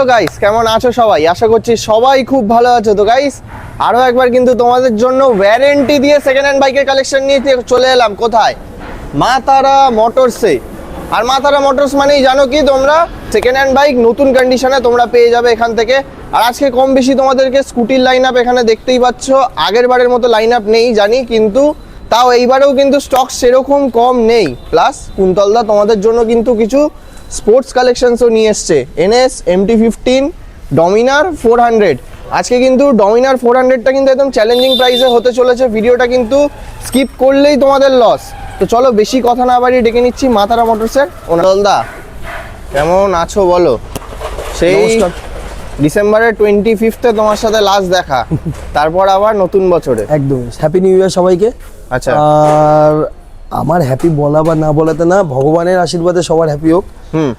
Hello guys কেমন আছো সবাই? আশা করছি সবাই খুব ভালো আছো। তো গাইস আরও একবার কিন্তু তোমাদের জন্য ওয়ারেন্টি দিয়ে সেকেন্ড হ্যান্ড বাইকের কালেকশন নিয়ে চলে এলাম। কোথায়? মা তারা মোটরসে আর মা তারা মোটরস মানেই জানো কি তোমরা? সেকেন্ড হ্যান্ড বাইক নতুন কন্ডিশনে তোমরা পেয়ে যাবে এখান থেকে। আর আজকে কম বেশি তোমাদেরকে স্কুটির লাইন আপ এখানে দেখতেই পাচ্ছ। আগের বারের মতো লাইন আপ নেই, জানি, কিন্তু তাও এইবারেও কিন্তু স্টক সেরকম কম নেই। প্লাস কুন্তলদা তোমাদের জন্য কিন্তু কিছু স্পোর্টস কালেকশনসও নিয়ে এসছে। NS MT fifteen Dominar four hundred আজকে কিন্তু ডমিনার ফোর হান্ড্রেডটা কিন্তু একদম চ্যালেঞ্জিং প্রাইসে হতে চলেছে। ভিডিওটা কিন্তু স্কিপ করলেই তোমাদের লস তো চলো বেশি কথা না বাড়িয়ে ডেকে নিচ্ছি মাতারা মোটরসের ওনারদা কেমন আছো বলো? সেই ডিসেম্বরের টোয়েন্টি ফিফথে তোমার সাথে লাস্ট দেখা। তারপর আবার নতুন বছরে। একদম। হ্যাপি নিউ ইয়ার সবাইকে। আচ্ছা। আর আমার হ্যাপি বলা বা না বলাতে না ভগবানের আশীর্বাদে সবার হ্যাপি হোক। হুম।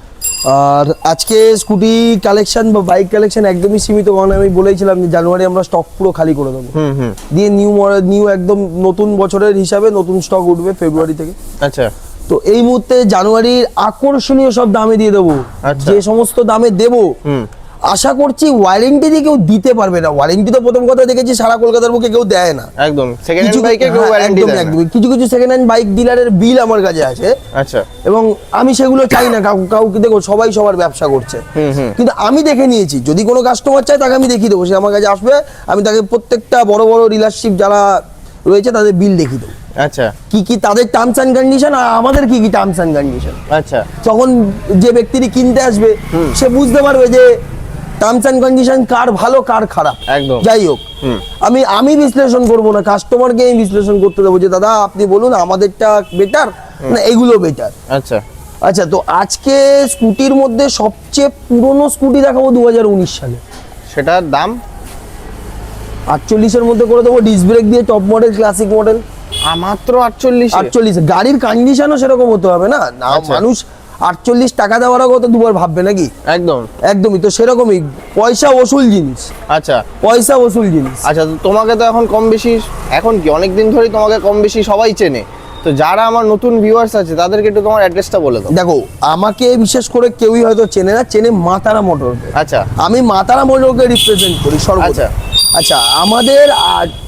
আর আজকে স্কুটি কালেকশন বা বাইক কালেকশন একদমই সীমিত কারণ আমি বলেছিলাম যে জানুয়ারি আমরা স্টক পুরো খালি করে দেবো। হুম হুম। দিয়ে নিউ নিউ একদম নতুন বছরের হিসাবে নতুন স্টক উঠবে ফেব্রুয়ারি থেকে। আচ্ছা। তো এই মুহূর্তে জানুয়ারির আকর্ষণীয় সব দামে দিয়ে দেবো। আচ্ছা। যে সমস্ত দামে দেবো হুম। আশা করছি ওয়ারেন্টি দিয়ে কেউ দিতে পারবে না। ওয়ারেন্টি তো প্রথম কথা দেখেছি সারা কলকাতার বুকে কেউ দেয় না। একদম। সেকেন্ড কিছু হ্যান্ড বাইকে কেউ হ্যাঁ, ওয়ারেন্টি দেয় না। একদম। কিছু কিছু সেকেন্ড হ্যান্ড বাইক ডিলারের বিল আমার কাছে আছে। আচ্ছা। এবং আমি সেগুলো চাই না কাউ কাউকে দেখো সবাই সবার ব্যবসা করছে। কিন্তু আমি দেখে নিয়েছি যদি কোনো কাস্টমার চায় তাকে আমি দেখিয়ে দেবো। সে আমার কাছে আসবে আমি তাকে প্রত্যেকটা বড় বড় ডিলারশিপ যারা রয়েছে তাদের বিল দেখিয়ে দেবো। আচ্ছা। কি কি তাদের টার্মস অ্যান্ড কন্ডিশন আর আমাদের কি কি টার্মস অ্যান্ড কন্ডিশন আচ্ছা। তখন যে ব্যক্তিটি কিনতে আসবে সে বুঝতে পারবে যে টার্মস অ্যান্ড কন্ডিশন কার ভালো কার খারাপ। একদম। যাই হোক আমি আমি বিশ্লেষণ করব না কাস্টমারকে আমি বিশ্লেষণ করতে দেবো যে দাদা আপনি বলুন আমাদেরটা বেটার না এগুলো বেটার আচ্ছা। আচ্ছা তো আজকে স্কুটির মধ্যে সবচেয়ে পুরনো স্কুটি দেখাবো দুহাজার উনিশ সালে। সেটার দাম? আটচল্লিশের মধ্যে করে দেবো ডিস ব্রেক দিয়ে টপ মডেল ক্লাসিক মডেল মাত্র আটচল্লিশ? আটচল্লিশ। গাড়ির কন্ডিশনও সেরকম হতে হবে না। না আচ্ছা। মানুষ আটচল্লিশ টাকা দেওয়ার আগে তো দুবার ভাববে নাকি? একদম। একদমই তো সেরকমই পয়সা ওসুল জিনিস। আচ্ছা। পয়সা ওসুল জিনিস। আচ্ছা তো তোমাকে তো এখন কম বেশি এখন কি অনেক দিন ধরেই তোমাকে কম বেশি সবাই চেনে। তো যারা আমার নতুন ভিউয়ার্স আছে তাদেরকে একটু তোমার অ্যাড্রেসটা বলে দাও। দেখো আমাকে বিশেষ করে কেউই হয়তো চেনে না চেনে মাতারা মোটর আচ্ছা। আমি মাতারা মোটরকে রিপ্রেজেন্ট করি সর্বদা। আচ্ছা। আচ্ছা আমাদের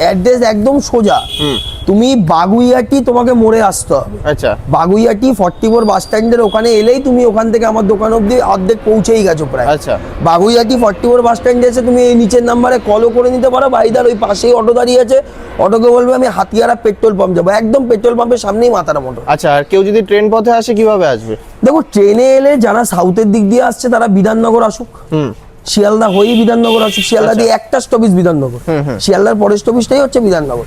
অ্যাড্রেস একদম সোজা। হুম। তুমি বাগুইয়াটি তোমাকে মোড়ে আসতে হবে। আচ্ছা। বাগুইয়াটি ফর্টি ফোর বাস স্ট্যান্ডের ওখানে এলেই তুমি ওখান থেকে আমার দোকান অবধি অর্ধেক পৌঁছেই গেছো প্রায়। আচ্ছা। বাগুইয়াটি ফর্টি ফোর বাস স্ট্যান্ডে এসে তুমি এই নিচের নাম্বারে কলও করে নিতে পারো ভাইদার ওই পাশেই অটো দাঁড়িয়ে আছে। অটোকে বলবে আমি হাতিয়ারা পেট্রোল পাম্প যাব। একদম পেট্রোল পাম্পের সামনেই মাথার মতো। আচ্ছা আর কেউ যদি ট্রেন পথে আসে কীভাবে আসবে? দেখো ট্রেনে এলে যারা সাউথের দিক দিয়ে আসছে তারা বিধাননগর আসুক। হুম। শিয়ালদা হয়ে বিধাননগর আছে। শিয়ালদা আচ্ছা। দিয়ে একটা স্টপিস বিধাননগর। শিয়ালদার পরের স্টপিসটাই হচ্ছে বিধাননগর।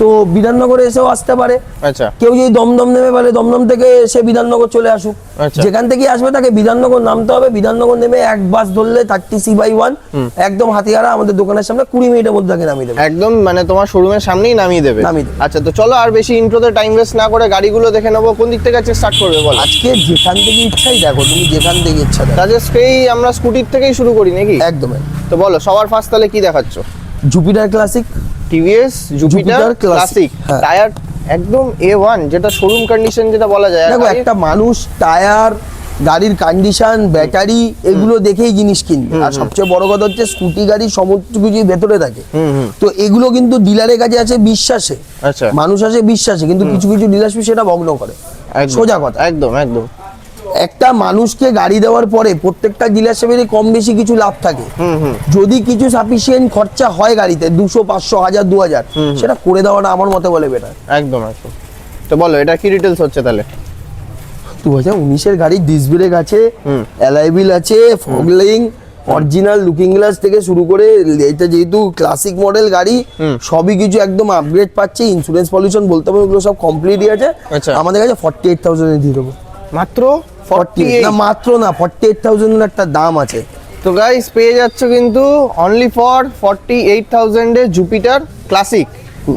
তো বিধাননগরে এসেও আসতে পারে। আচ্ছা। কেউ যদি দমদম নেমে পারে দমদম থেকে সে বিধাননগর চলে আসুক। আচ্ছা। যেখান থেকে আসবে তাকে বিধাননগর নামতে হবে। বিধাননগর নেমে এক বাস ধরলে থার্টি সি বাই ওয়ান একদম হাতিয়ারা আমাদের দোকানের সামনে কুড়ি মিনিটের মধ্যে তাকে নামিয়ে দেবে। একদম মানে তোমার শোরুমের সামনেই নামিয়ে দেবে। নামিয়ে দেবে। আচ্ছা তো চলো আর বেশি ইন্ট্রোতে টাইম ওয়েস্ট না করে গাড়িগুলো দেখে নেব। কোন দিক থেকে আজকে স্টার্ট করবে বল? আজকে যেখান থেকে ইচ্ছাই দেখো তুমি যেখান থেকে ইচ্ছা দেখো। তাহলে স্টেই আমরা স্কুটির থেকেই শুরু করি। নাকি? একদম তো বলো সবার ফার্স্ট তাহলে কি দেখাচ্ছ? Jupiter classic TVS Jupiter classic. Tyre একদম এ ওয়ান যেটা শোরুম কন্ডিশন যেটা বলা যায়। দেখো একটা মানুষ টায়ার গাড়ির কন্ডিশন ব্যাটারি এগুলো দেখেই জিনিস কিনবে। আর সবচেয়ে বড় কথা হচ্ছে স্কুটি গাড়ি সমস্ত কিছু ভেতরে থাকে। তো এগুলো কিন্তু ডিলারের কাছে আছে বিশ্বাসে। আচ্ছা। মানুষ আছে বিশ্বাসে কিন্তু কিছু কিছু ডিলারশিপ সেটা ভগ্ন করে। সোজা কথা। একদম একদম। একটা মানুষকে গাড়ি দেওয়ার পরে প্রত্যেকটা ডিলারশিপেরই কম বেশি কিছু লাভ থাকে। যদি কিছু সাফিসিয়েন্ট খরচা হয় গাড়িতে দুশো পাঁচশো হাজার দু হাজার সেটা করে দেওয়াটা আমার মতে বলে বেটার একদম একদম। তো বলো এটা কি ডিটেলস হচ্ছে তাহলে? দু হাজার উনিশের গাড়ির ডিস ব্রেক আছে। অ্যালাইবিল আছে ফগলিং অরিজিনাল লুকিং গ্লাস থেকে শুরু করে এটা যেহেতু ক্লাসিক মডেল গাড়ি। সবই কিছু একদম আপগ্রেড পাচ্ছে ইন্স্যুরেন্স পলিউশন বলতে হবে ওগুলো সব কমপ্লিটই আছে। আচ্ছা। আমাদের কাছে ফর্টি এইট থাউজেন্ডে দিয়ে দেবো। মাত্র? ফর্টি ফর্টি না মাত্র না ফর্টি এইট থাউজেন্ডের একটা দাম আছে। তো গাইস পেয়ে যাচ্ছ কিন্তু only for forty eight থাউজেন্ডে Jupiter classic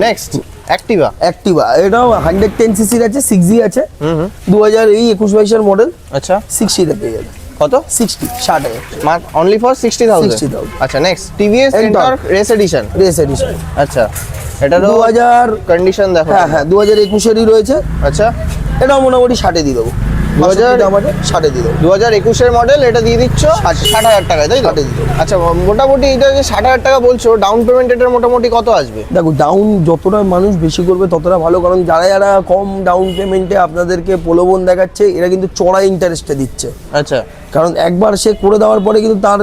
next Activa Activa এটাও হান্ড্রেড টেন সিসির আছে সিক্স জি আছে। দু হাজার এই একুশ বাইশের মডেল আচ্ছা। সিক্সটিতে পেয়ে যাবে। কত? সিক্সটি ষাট হাজার। অনলি ফর সিক্সটি থাউজেন্ড 60,000 আচ্ছা next TVS. Ntorq race edition race edition আচ্ছা এটারও দু হাজার কন্ডিশন দেখো। হ্যাঁ হ্যাঁ দু হাজার একুশেরই রয়েছে। আচ্ছা। এটাও মোটামুটি ষাটে দিয়ে দেবো। হাজার- আমাদের ষাটে দিয়ে দেবো। দু হাজার একুশের মডেল এটা দিয়ে দিচ্ছ? ষাট হাজার টাকায় তাই তো? ষাটে দিয়ে দেবো। আচ্ছা মোটামুটি এটা যে ষাট হাজার টাকা বলছো ডাউন পেমেন্ট এটার মোটামুটি কত আসবে? দেখো ডাউন যতটা মানুষ বেশি করবে ততটা ভালো কারণ যারা যারা কম ডাউন পেমেন্টে আপনাদেরকে প্রলোভন দেখাচ্ছে এরা কিন্তু চড়া ইন্টারেস্টে দিচ্ছে। আচ্ছা। কারণ একবার সে করে দেওয়ার পরে কিন্তু তার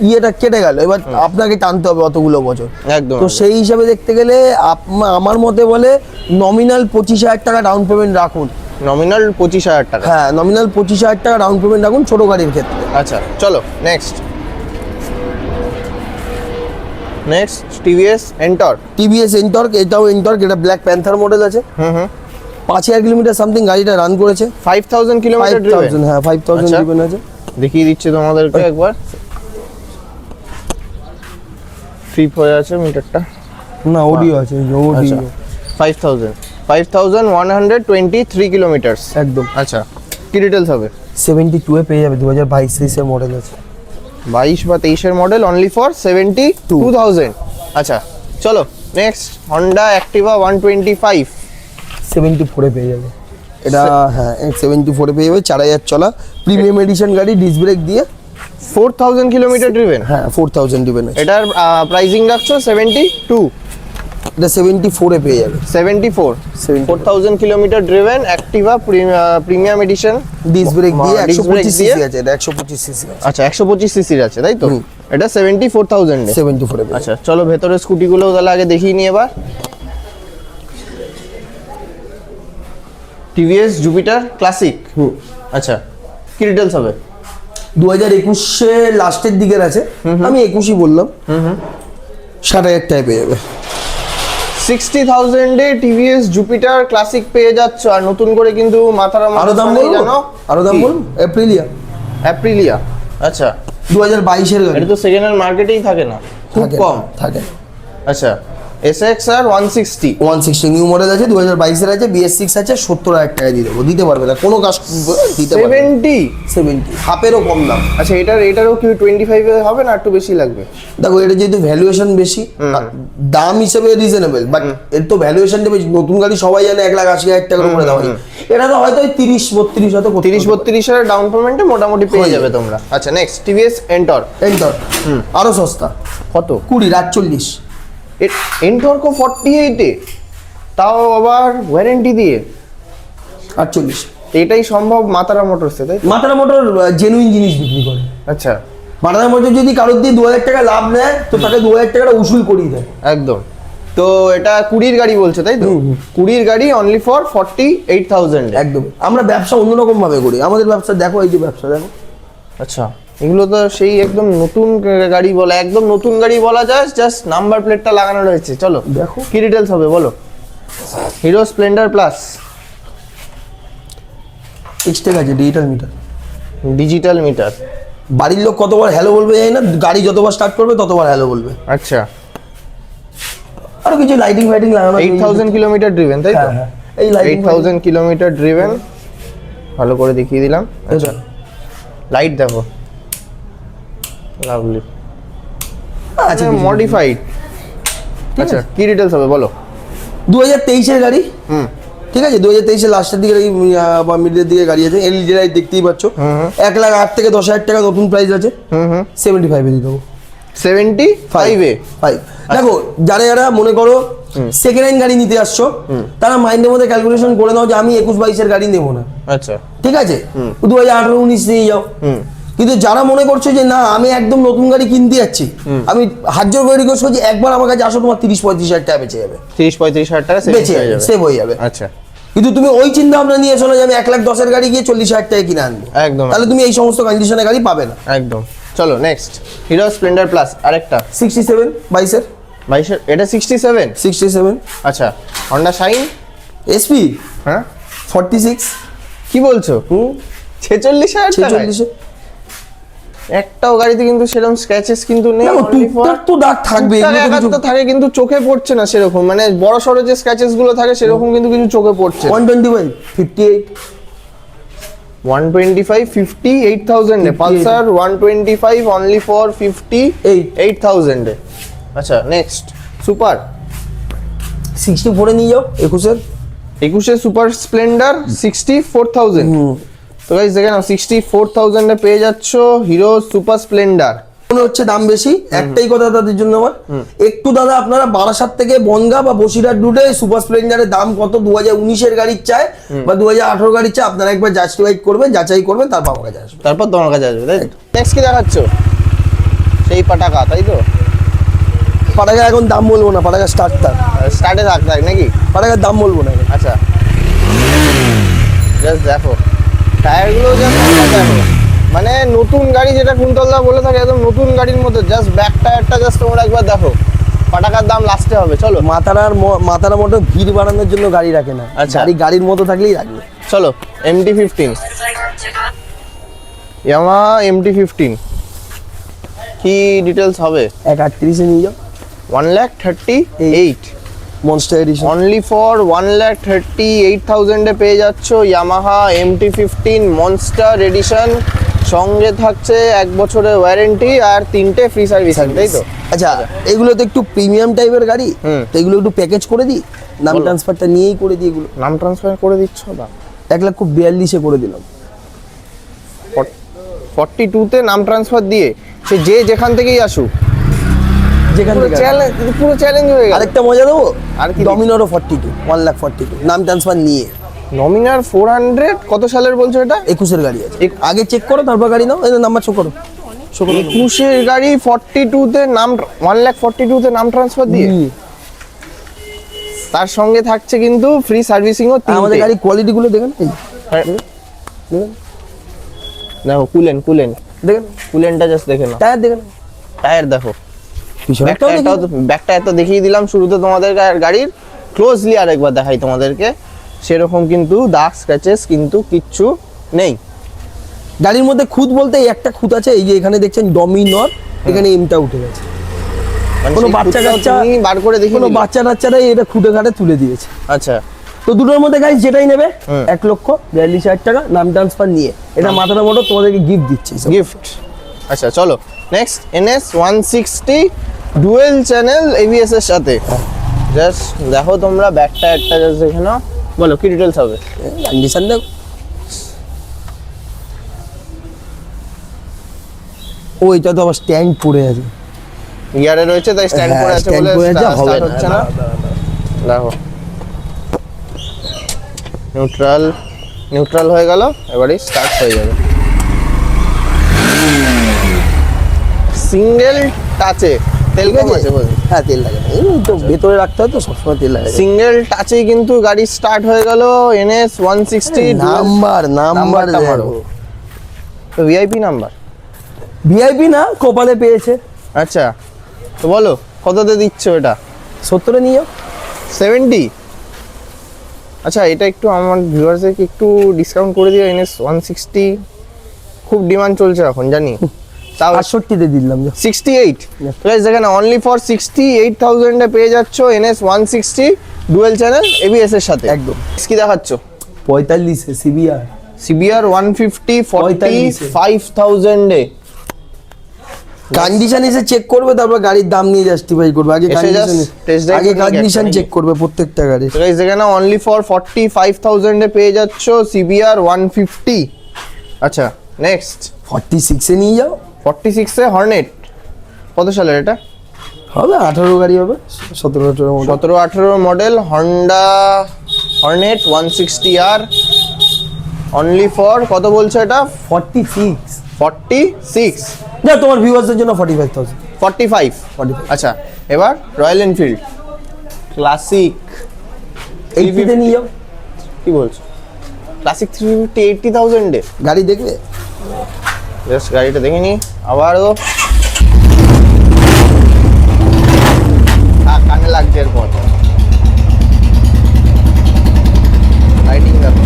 ইয়েটা কেটে গেল। এবার আপনাকে টানতে হবে অতগুলো বছর। একদম তো সেই হিসাবে দেখতে গেলে আমার মতে বলে নমিনাল পঁচিশ হাজার টাকা ডাউন পেমেন্ট রাখুন। নমিনাল পঁচিশ হাজার টাকা। হ্যাঁ নমিনাল পঁচিশ হাজার টাকা ডাউন পেমেন্ট রাখুন ছোটো গাড়ির ক্ষেত্রে। আচ্ছা চলো next next TVS Ntorq TVS Ntorq এটাও এন্টর্ক এটা ব্ল্যাক প্যান্থার মডেল আছে। হুম হুম। পাঁচ হাজার কিলোমিটার সামথিং গাড়িটা রান করেছে। ফাইভ থাউজেন্ড কিলোমিটার থাউজেন্ড হ্যাঁ ফাইভ থাউজেন্ড। ড্রিভেন আছে। দেখিয়ে দিচ্ছি তোমাদেরকে একবার। ট্রিপ হয়ে আছে মিটারটা না ওডিও আছে ODO five thousand five thousand one hundred twenty three kilometres. একদম। আচ্ছা কি ডিটেলস হবে? সেভেন্টি টু এ পেয়ে যাবে দু হাজার বাইশ তেইশের মডেল আছে। বাইশ বা তেইশের model only for seventy two thousand আচ্ছা চলো next Honda Activa one twenty five seventy ফোরে পেয়ে যাবে। এটা হ্যাঁ সেভেন্টি ফোরে পেয়ে যাবে চার হাজার চলা। প্রিমিয়াম এডিশন গাড়ি ডিস ব্রেক দিয়ে। ফোর থাউজেন্ড কিলোমিটার ড্রিভেন হ্যাঁ ফোর থাউজেন্ড ডিভেন এটার প্রাইসিং রাখছো সেভেন্টি টু এটা সেভেন্টি ফোরে পেয়ে যাবে। Seventy four 74 four thousand kilometre driven Activa premium edition disc brake দিয়ে disc একশো brake পঁচিশ দিয়ে? সিসি আছে এটা একশো পঁচিশ সিসি আচ্ছা একশো পঁচিশ সিসির আছে তাই তো? এটা সেভেন্টি ফোর থাউজেন্ডে সেভেন্টি ফোরে আচ্ছা চলো ভেতরের স্কুটিগুলো তাহলে আগে দেখিয়ে নিই এবার। টিভিএস জুপিটার ক্লাসিক হুম। আচ্ছা কি ডিটেলস হবে? দু হাজার একুশে লাস্টের দিকের আছে। আমি একুশই বললাম। ষাট হাজার টাকায় পেয়ে যাবে। সিক্সটি থাউজেন্ডে টিভিএস জুপিটার ক্লাসিক পেয়ে যাচ্ছ। আর নতুন করে কিন্তু মাথার আরও দাম জানো? আরও দাম বলুন? এপ্রিলিয়া অ্যাপ্রিলিয়া আচ্ছা। দু হাজার বাইশের গাড়ি। এটা তো সেকেন্ড হ্যান্ড মার্কেটেই থাকে না। খুব কম। থাকে। আচ্ছা। S X R one sixty one sixty new model আছে দু হাজার বাইশের আছে বিএস সিক্স আছে সত্তর হাজার টাকা দিয়ে দেবো। দিতে পারবে না কোনো কাজ দিতে সেভেন্টি সেভেন্টি হাফেরও কম দাম। আচ্ছা এটার এটারও কি টোয়েন্টি ফাইভে হবে না একটু বেশি লাগবে? দেখো এটা যেহেতু ভ্যালুয়েশন বেশি দাম হিসেবে রিজনেবল বাট এর তো ভ্যালুয়েশনটা বেশি। নতুন গাড়ি সবাই জানে এক লাখ আশি হাজার টাকা করে দেওয়া হয়। এটা তো হয়তো তিরিশ বত্রিশ হয়তো তিরিশ বত্রিশ হাজার ডাউন পেমেন্টে মোটামুটি পেয়ে যাবে। তোমরা। আচ্ছা নেক্সট টিভিএস এন্টর এন্টর আরও সস্তা। কত? কুড়ি আটচল্লিশ এন্টরকো ফর্টি এইটে তাও আবার ওয়ারেন্টি দিয়ে। আটচল্লিশ। এটাই সম্ভব মাতারা মোটরসে তাই তো? মাথারা মোটর জেনুইন জিনিস বিক্রি করে। আচ্ছা। মাথারা মোটর যদি কারোর দিয়ে দু হাজার টাকা লাভ নেয় তো তাকে দু হাজার টাকাটা উসুল করিয়ে দেয়। একদম। তো এটা কুড়ির গাড়ি বলছো তাই তো। কুড়ির গাড়ি only for forty eight thousand একদম। আমরা ব্যবসা অন্যরকম ভাবে করি। আমাদের ব্যবসা দেখো এই যে ব্যবসা দেখো। আচ্ছা। এগুলো তো সেই একদম নতুন গাড়ি বলা একদম নতুন গাড়ি বলা যায় জাস্ট নাম্বার প্লেটটা লাগানো রয়েছে। চলো দেখো। কি ডিটেলস হবে বলো। হিরো স্প্লেন্ডার প্লাস এক্সটেক আছে ডিজিটাল মিটার ডিজিটাল মিটার বাড়ির লোক কতবার হ্যালো বলবে জানি না গাড়ি যতবার স্টার্ট করবে ততবার হ্যালো বলবে। আচ্ছা। আরও কিছু লাইটিং ফাইটিং লাগানো এইট থাউজেন্ড কিলোমিটার ড্রিভেন তাই তো? হ্যাঁ, হ্যাঁ। এই eight lighting thousand kilometre driven ভালো করে দেখিয়ে দিলাম। আচ্ছা। লাইট দেখো। লাভলি আচ্ছা মডিফাইড আচ্ছা কি ডিটেলস হবে বলো। দু হাজার তেইশের গাড়ি? হুম। ঠিক আছে দু হাজার তেইশের লাস্টের দিকে বা মিডলের দিকে গাড়ি আছে এলইডি লাইট দেখতেই পাচ্ছ। এক লাখ আট থেকে দশ হাজার টাকা নতুন প্রাইস আছে। হুম হুম। সেভেন্টি ফাইভে দিয়ে দেবো। সেভেন্টি ফাইভে ফাইভ দেখো যারা যারা মনে করো সেকেন্ড হ্যান্ড গাড়ি নিতে আসছো তারা মাইন্ডের মধ্যে ক্যালকুলেশন করে নাও যে আমি একুশ বাইশের গাড়ি নেব না। আচ্ছা। ঠিক আছে? দু হাজার আঠারো উনিশ নিয়ে যাও। হুম। কিন্তু যারা মনে করছ যে না আমি একদম নতুন গাড়ি কিনতে যাচ্ছি আমি হাত জোর করে রিকোয়েস্ট করছি একবার আমার কাছে আসো তোমার তিরিশ পঁয়ত্রিশ হাজার টাকা বেঁচে যাবে। তিরিশ পঁয়ত্রিশ হাজার টাকা বেঁচে যাবে সেভ হয়ে যাবে। আচ্ছা। কিন্তু তুমি ওই চিন্তা ভাবনা নিয়ে এসো না যে আমি এক লাখ দশের গাড়ি গিয়ে চল্লিশ হাজার টাকা কিনে আনব। একদম। তাহলে তুমি এই সমস্ত কন্ডিশনের গাড়ি পাবে না। একদম। চলো নেক্সট হিরো স্প্লেন্ডার প্লাস আরেকটা। সিক্সটি সেভেন বাইশের। বাইশের? এটা সিক্সটি সেভেন সিক্সটি সেভেন আচ্ছা হন্ডা শাইন এসপি হ্যাঁ। ফর্টি সিক্স কি বলছো? হুম? ছেচল্লিশ হাজার? ছেচল্লিশে। একটাও গাড়িতে কিন্তু সেরকম স্ক্র্যাচেস কিন্তু নেই টুকটাক তো দাগ থাকবে এগুলো তো থাকে কিন্তু চোখে পড়ছে না সেরকম। মানে বড় সড়ো যে স্ক্র্যাচেসগুলো থাকে সেরকম কিন্তু কিছু চোখে পড়ছে one twenty five fifty eight one twenty five fifty eight থাউজেন্ডে Pulsar one twenty five only for fifty Eight. Eight থাউজেন্ডে আচ্ছা নেক্সট সুপার সিক্সটি ফোরে নিয়ে যাও একুশের। একুশে super Splendor sixty four thousand তো গাইস দেখে নাও সিক্সটি ফোর থাউজেন্ডে পেয়ে যাচ্ছ হিরো সুপার স্প্লেন্ডার মনে হচ্ছে দাম বেশি একটাই কথা তাদের জন্য আমার। একটু দাদা আপনারা বারাসাত থেকে বনগা বা বসিরহাট রুটে সুপার স্প্লেন্ডারের দাম কত? দু হাজার উনিশের গাড়ির চায় বা দু হাজার আঠারো গাড়ির চায় আপনারা একবার জাস্টিফাইড করবেন যাচাই করবেন তারপর আমার কাছে আসবে। তারপর তোমার কাছে আসবে তাই নেক্সট কি দেখাচ্ছ? সেই পাটাকা তাই তো? পাটাকা এখন দাম বলব না পাটাকা স্টার্ট থাক স্টার্টে থাক নাকি? পাটাকার দাম বলব না আচ্ছা। জাস্ট দেখো। টায়ারগুলো মানে নতুন গাড়ি যেটা কুন্তলদা বলে থাকে একদম নতুন গাড়ির মতো জাস্ট ব্যাক টায়ারটা জাস্ট তোমরা একবার দেখো। পাটাকার দাম লাস্টে হবে চলো। মাতারার মাতারা মোটর ভিড় বাড়ানোর জন্য গাড়ি রাখে না। আচ্ছা। গাড়ি গাড়ির মতো থাকলেই রাখবে চলো MT fifteen Yamaha MT fifteen কি ডিটেলস হবে? এক আটত্রিশে নিয়ে যাও। One lakh thirty eight Monster edition only for one lakh thirty eight থাউজেন্ডে পেয়ে যাচ্ছ Yamaha MT fifteen Monster edition সঙ্গে থাকছে এক বছরের ওয়ারেন্টি আর তিনটে ফ্রি সার্ভিসিং তাই তো? আচ্ছা এগুলো তো একটু প্রিমিয়াম টাইপের গাড়ি। তো এগুলো একটু প্যাকেজ করে দিই? নাম ট্রান্সফারটা নিয়েই করে দিই এগুলো? নাম ট্রান্সফার করে দিচ্ছ? না। এক লাখ খুব বিয়াল্লিশে করে দিলাম। ফর্টি টুতে নাম ট্রান্সফার দিয়ে সে যে যেখান থেকেই আসুক যেখান থেকে চ্যালেঞ্জ পুরো চ্যালেঞ্জ হয়ে গেল। আরেকটা মজা দেবো? আর কি ডমিনোরও forty two one lakh forty two নাম ট্রান্সফার নিয়ে। নমিনার ফোর হান্ড্রেড কত সালের বলছো এটা? একুশের গাড়ি আছে। আগে চেক করো তারপর গাড়ি নাও। নাম্বার শো করো। একুশের গাড়ি ফর্টি টুতে নাম ওয়ান লাখ ফর্টি টুতে নাম ট্রান্সফার দিয়ে। তার সঙ্গে থাকছে কিন্তু ফ্রি সার্ভিসিংও আমাদের গাড়ির কোয়ালিটি গুলো দেখেন দেখো কুলেন কুলেন। দেখেন? কুলেনটা জাস্ট দেখে নাও। টায়ার দেখেন? টায়ার দেখো। পিছনেরটাও দেখি ব্যাকটা এত দেখিয়ে দিলাম শুরুতে তোমাদের গাড়ির। ক্লোজলি আরেকবার দেখাই তোমাদেরকে। সেরকম কিন্তু দাগ স্ক্র্যাচেস কিন্তু কিচ্ছু নেই। গাড়ির মধ্যে খুঁত বলতে এই একটা খুঁত আছে এই যে এখানে দেখছেন ডমিনর এখানে এমটা উঠে গেছে। মানে কোনো বাচ্চা কাচ্চা বার করে দেখি কোনো বাচ্চা টাচ্চারাই এটা খুঁটে ঘাটে তুলে দিয়েছে। আচ্ছা। তো দুটোর মধ্যে গাড়ি যেটাই নেবে এক লক্ষ বিয়াল্লিশ হাজার টাকা নাম ট্রান্সফার নিয়ে। এটা মাথাটা মোটর তোমাদেরকে গিফট দিচ্ছে। গিফট আচ্ছা চলো। Next NS one sixty dual channel ABS এর সাথে। জাস্ট দেখো তোমরা ব্যাক একটা জাস্ট দেখে নাও। বলো কি ডিটেলস হবে? কন্ডিশন দেখো। ও এটা তো আবার স্ট্যান্ড পড়ে আছে। ইয়ারে রয়েছে তাই স্ট্যান্ড করে আছে বলে হবে না, হচ্ছে না, না দেখো। নিউট্রাল নিউট্রাল হয়ে গেল এবারে স্টার্ট হয়ে যাবে। সিঙ্গেল টাচে তেল কম আছে। হ্যাঁ তেল লাগে। না। এই তো ভেতরে রাখতে হয় তো সবসময় তেল লাগে। সিঙ্গেল টাচেই কিন্তু গাড়ি স্টার্ট হয়ে গেল NS one sixty number number. তো ভিআইপি নাম্বার? ভিআইপি না কপালে পেয়েছে। আচ্ছা তো বলো কততে দিচ্ছ এটা? সত্তরে নিয়ে যাও সেভেন্টি আচ্ছা এটা একটু আমার ভিউয়ার্সদেরকে একটু ডিসকাউন্ট করে দিও এনএস ওয়ান সিক্সটি খুব ডিমান্ড চলছে এখন জানি। তাও আটষট্টিতে দিলাম যা। সিক্সটি এইট দেখেন অনলি ফর সিক্সটি এইট থাউজেন্ডে পেয়ে যাচ্ছ one sixty dual channel ABS এর সাথে। একদম। কি দেখাচ্ছ? পঁয়তাল্লিশে CBR CBR one fifty forty পঁয়তাল্লিশে। ফাইভ থাউজেন্ডে কন্ডিশন এসে চেক করবে তারপর গাড়ির দাম নিয়ে জাস্টিফাই করবে। আগে কন্ডিশন আগে কন্ডিশন চেক করবে প্রত্যেকটা গাড়ির দেখেন অনলি ফর ফর্টি ফাইভ থাউজেন্ডে পেয়ে যাচ্ছ ওয়ান ফিফটি আচ্ছা নেক্সট ফর্টি সিক্সে নিয়ে যাও। ফর্টি সিক্সে হর্নেট। কত সালের এটা? হবে আঠারো গাড়ি হবে সতেরো আঠারো সতেরো আঠেরো model Honda Hornet one sixty R only for কত বলছো এটা? Forty six. Forty six. না তোমার ভিউয়ার্সদের জন্য forty five thousand forty five. Forty আচ্ছা এবার রয়্যাল এনফিল্ড ক্লাসিক এইটিতে নিয়ে যাও। কি বলছো? ক্লাসিক থ্রি ফিফটি এইটটি থাউজেন্ডে গাড়ি দেখবে? জাস্ট গাড়িটা দেখে নি। আবারও। কানে লাগছে এরপর। লাইটিং দেখো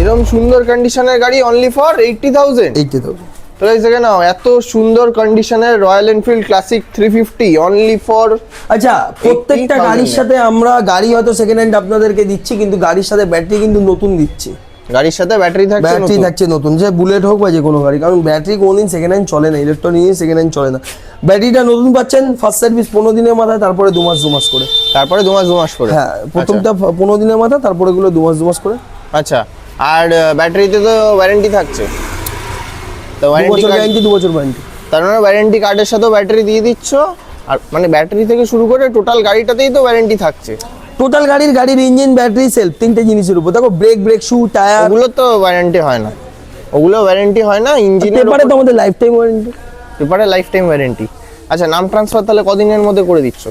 এরকম সুন্দর কন্ডিশনের গাড়ি only for eighty thousand eighty thousand তো এই দেখে নাও এত সুন্দর কন্ডিশনের Royal Enfield Classic three fifty only for আচ্ছা প্রত্যেকটা গাড়ির সাথে আমরা গাড়ি হয়তো সেকেন্ড হ্যান্ড আপনাদেরকে দিচ্ছি কিন্তু গাড়ির সাথে ব্যাটারি কিন্তু নতুন দিচ্ছি। গাড়ির সাথে ব্যাটারি থাকছে ব্যাটারি থাকছে নতুন যে বুলেট হোক বা যে কোনো গাড়ি কারণ ব্যাটারি কোনোদিন সেকেন্ড হ্যান্ড চলে না ইলেকট্রনিক সেকেন্ড হ্যান্ড চলে না। ব্যাটারিটা নতুন পাচ্ছেন ফার্স্ট সার্ভিস পনেরো দিনের মাথায় তারপরে দু মাস দু মাস করে। তারপরে দু মাস দু মাস করে? হ্যাঁ প্রথমটা পনেরো দিনের মাথা তারপরে গুলো দু মাস দু মাস করে। আচ্ছা আর ব্যাটারিতে তো ওয়ারেন্টি থাকছে? তো বছর গ্যারান্টি দু বছর ওয়ারেন্টি তার মানে ওয়ারেন্টি কার্ডের সাথেও ব্যাটারি দিয়ে দিচ্ছ। আর মানে ব্যাটারি থেকে শুরু করে টোটাল গাড়িটাতেই তো ওয়ারেন্টি থাকছে। টোটাল গাড়ির গাড়ির ইঞ্জিন ব্যাটারি সেলফ তিনটে জিনিসের উপর। দেখো ব্রেক ব্রেক শু টায়ার ওগুলো তো ওয়ারেন্টি হয় না। ওগুলো ওয়ারেন্টি হয় না ইঞ্জিনের পেপারে তো আমাদের লাইফ টাইম ওয়ারেন্টি পেপারে লাইফ টাইম ওয়ারেন্টি আচ্ছা নাম ট্রান্সফার তাহলে কদিনের মধ্যে করে দিচ্ছ?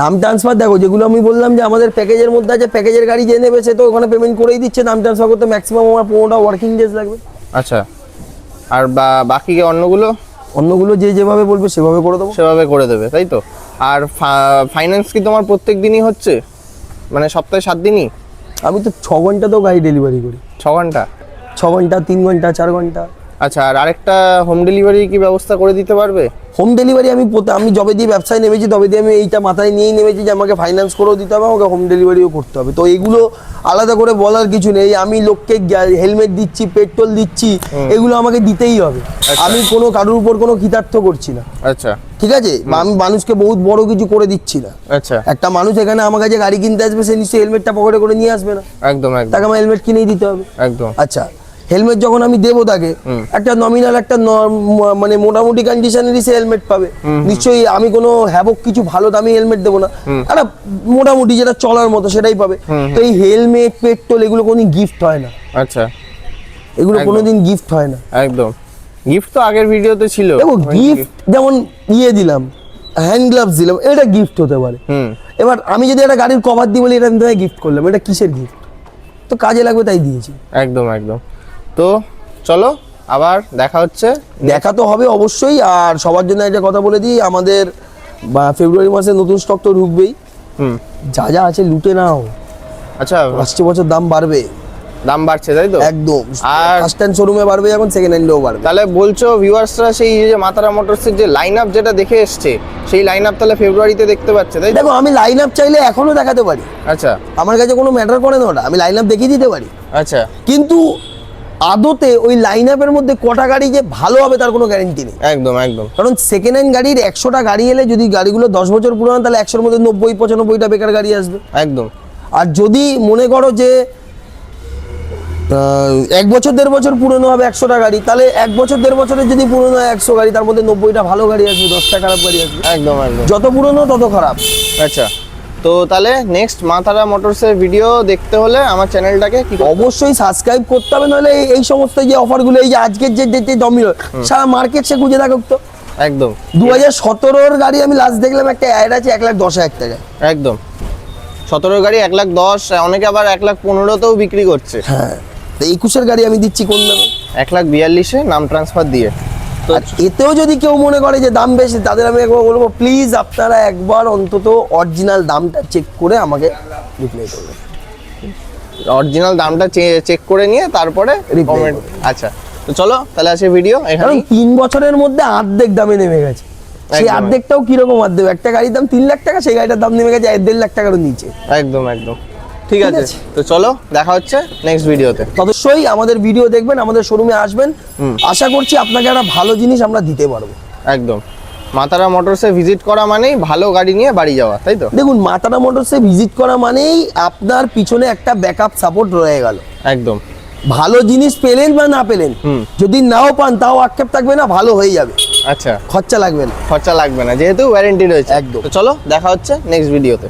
নাম ট্রান্সফার দেখো যেগুলো আমি বললাম যে আমাদের প্যাকেজের মধ্যে আছে প্যাকেজের গাড়ি যে নেবে সে তো ওখানে পেমেন্ট করেই দিচ্ছে। নাম ট্রান্সফার করতে ম্যাক্সিমাম আমার পনেরোটা ওয়ার্কিং ডেজ লাগবে। আচ্ছা। আর বা- বাকি অন্যগুলো? অন্যগুলো যে যেভাবে বলবে সেভাবে করে দেবো। সেভাবে করে দেবে তাই তো? আর ফাইন্যান্স কি তোমার প্রত্যেক দিনই হচ্ছে? মানে সপ্তাহে সাত দিনই? আমি তো ছ ঘণ্টা তো গাড়ি ডেলিভারি করি। ছ ঘণ্টা? ছ ঘণ্টা তিন ঘণ্টা চার ঘণ্টা। আচ্ছা আর আরেকটা হোম ডেলিভারি কি ব্যবস্থা করে দিতে পারবে? হোম ডেলিভারি আমি আমি যবে দিয়ে ব্যবসায় নেমেছি তবে দিয়ে আমি এইটা মাথায় নিয়েই নেমেছি যে আমাকে ফাইন্যান্স করেও দিতে হবে আমাকে হোম ডেলিভারিও করতে হবে। তো এগুলো আলাদা করে বলার কিছু নেই। আমি লোককে হেলমেট দিচ্ছি পেট্রোল দিচ্ছি এগুলো আমাকে দিতেই হবে। আমি কোনো কারোর উপর কোনো কৃতার্থ করছি না। আচ্ছা। ঠিক আছে? আমি মানুষকে বহুত বড় কিছু করে দিচ্ছি না। আচ্ছা। একটা মানুষ এখানে আমার কাছে গাড়ি কিনতে আসবে সে নিশ্চয়ই হেলমেটটা পকেটে করে নিয়ে আসবে না। একদম একদম। তাকে আমার হেলমেট কিনেই দিতে হবে। একদম। আচ্ছা হেলমেট যখন আমি দেবো তাকে একটা নমিনাল একটা মানে মোটামুটি কন্ডিশনেরই সে হেলমেট পাবে নিশ্চয়ই আমি কোনো হ্যাবক কিছু ভালো দামি হেলমেট দেবো না। একটা মোটামুটি যেটা চলার মতো সেটাই পাবে। তো এই হেলমেট পেট্রোল এগুলো কোনো গিফট হয় না। আচ্ছা। এগুলো কোনোদিন গিফট হয় না। একদম। গিফট তো আগের ভিডিওতে ছিল। দেখো গিফট যেমন ইয়ে দিলাম হ্যান্ড গ্লাভস দিলাম এটা গিফট হতে পারে। এবার আমি যদি একটা গাড়ির কভার দিই বলি এটা আমি তোমায় গিফট করলাম এটা কিসের গিফট তো কাজে লাগবে তাই দিয়েছি। একদম একদম। তো চলো আবার দেখা হচ্ছে। দেখা তো হবে অবশ্যই আর সবার জন্য একটা কথা বলে দিই আমাদের ফেব্রুয়ারি মাসে নতুন স্টক তো ঢুকবেই। হুম। যা যা আছে লুটে নাও। আচ্ছা আসছে বছর দাম বাড়বে। দাম বাড়ছে তাই তো? একদম। আর- ফার্স্ট হ্যান্ড শোরুমে বাড়বে এখন সেকেন্ড হ্যান্ডেও বাড়বে। তাহলে বলছো ভিউয়ার্সরা সেই যে মাতারা মোটরসের যে লাইন আপ যেটা দেখে এসছে সেই লাইন আপ তাহলে ফেব্রুয়ারিতে দেখতে পাচ্ছে তাই দেখো আমি লাইন আপ চাইলে এখনও দেখাতে পারি। আচ্ছা। আমার কাছে কোনো ম্যাটার করে না ওটা। আমি লাইন আপ দেখিয়ে দিতে পারি। আচ্ছা। কিন্তু আদতে ওই লাইন আপের মধ্যে কটা গাড়ি যে ভালো হবে তার কোনো গ্যারেন্টি নেই। একদম একদম। কারণ সেকেন্ড হ্যান্ড গাড়ির একশোটা গাড়ি এলে যদি গাড়িগুলো দশ বছর পুরোনো তাহলে একশোর মধ্যে নব্বই পঁচানব্বইটা বেকার গাড়ি আসবে। একদম। আর যদি মনে করো যে এক বছর দেড় বছর পুরনো হবে একশোটা গাড়ি তাহলে এক বছর দেড় বছরের যদি পুরনো হয় একশো গাড়ি তার মধ্যে নব্বইটা ভালো গাড়ি আসবে দশটা খারাপ গাড়ি আসবে। একদম একদম। যত পুরনো তত খারাপ। আচ্ছা। তো তাহলে নেক্সট মাতারা মোটরসের ভিডিও দেখতে হলে আমার চ্যানেলটাকে কি অবশ্যই সাবস্ক্রাইব করতে হবে নাহলে এই- সমস্ত যে অফারগুলো এই যে আজকের যে যে দমিল সারা মার্কেট সে খুঁজে থাকুক তো। একদম। দু হাজার সতেরোর গাড়ি আমি লাস্ট দেখলাম একটা অ্যাড আছে এক লাখ দশ হাজার টাকা। একদম। সতেরো গাড়ি এক লাখ দশ অনেকে আবার এক লাখ পনেরোতেও বিক্রি করছে। হ্যাঁ তো একুশের গাড়ি আমি দিচ্ছি কোন দামে এক লাখ বিয়াল্লিশে নাম ট্রান্সফার দিয়ে। এতেও যদি কেউ মনে করে যে দাম বেশি তাদের আমি একবার বলব প্লিজ আপনারা একবার অন্তত অরিজিনাল দামটা চেক করে আমাকে রিপ্লাই করবেন অরিজিনাল দামটা চেক করে নিয়ে তারপরে করবে। আচ্ছা তো চলো তাহলে আছে ভিডিও এখানে তিন বছরের মধ্যে অর্ধেক দামে নেমে গেছে। সেই। অর্ধেকটাও কীরকম অর্ধেক একটা গাড়ির দাম তিন লাখ টাকা সেই গাড়িটার দাম নেমে গেছে দেড় লাখ টাকারও নিচে। একদম একদম। ঠিক আছে। তো চলো দেখা হচ্ছে নেক্সট ভিডিওতে অবশ্যই আমাদের ভিডিও দেখবেন আমাদের শোরুমে আসবেন। আশা করছি আপনাকে একটা ভালো জিনিস আমরা দিতে পারব। একদম। মাতারা মোটরসে ভিজিট করা মানেই ভালো গাড়ি নিয়ে বাড়ি যাওয়া তাই তো? দেখুন মাতারা মোটরসে ভিজিট করা মানেই আপনার পিছনে একটা ব্যাকআপ সাপোর্ট রয়ে গেল। একদম। ভালো জিনিস পেলেন বা না পেলেন। যদি নাও পান তাও আক্ষেপ থাকবে না ভালো হয়ে যাবে। আচ্ছা। খরচা লাগবে না। খরচা লাগবে না যেহেতু ওয়ারেন্টি রয়েছে। একদম। তো চলো দেখা হচ্ছে নেক্সট ভিডিওতে